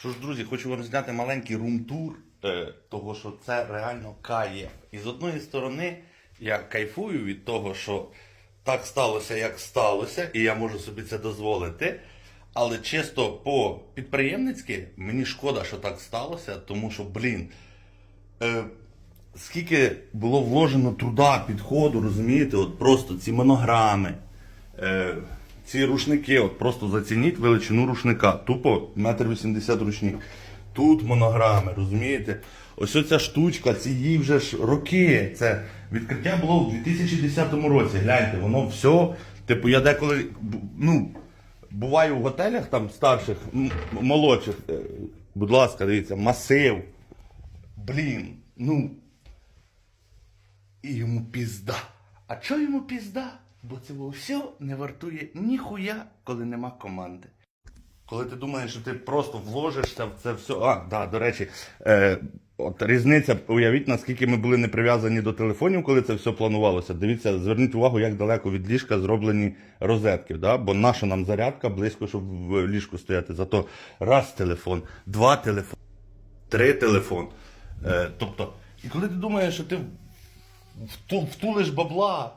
Що ж, друзі, хочу вам зняти маленький рум-тур, е, того що це реально кайф. І з одної сторони я кайфую від того, що так сталося, як сталося, і я можу собі це дозволити. Але чисто по підприємницьки мені шкода, що так сталося, тому що, блін, е, скільки було вложено труда, підходу, розумієте, от просто ці монограми, е, ці рушники, от просто зацініть величину рушника. Тупо метр вісімдесят рушник. Тут монограми, розумієте? Ось оця штучка, ці їй вже ж роки. Це відкриття було у 2010 році. Гляньте, воно все. Типу, я деколи ну, буваю в готелях там старших, молодших. е, Будь ласка, дивіться, масив. Блін, ну. І йому пізда. А чого йому пізда? Бо це все не вартує ніхуя, коли нема команди. Коли ти думаєш, що ти просто вложишся в це все. А, да, до речі, е, от різниця, уявіть, наскільки ми були не прив'язані до телефонів, коли це все планувалося. Дивіться, зверніть увагу, як далеко від ліжка зроблені розетки. Да? Бо наша нам зарядка близько, щоб в ліжку стояти. Зато раз телефон, два телефон, три телефон. Е, тобто, і коли ти думаєш, що ти втулиш бабла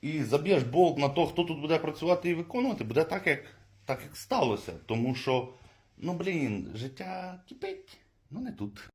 і заб'єш болт на то, хто тут буде працювати і виконувати, буде так, як, так, як сталося. Тому що, ну блін, життя кипить, ну не тут.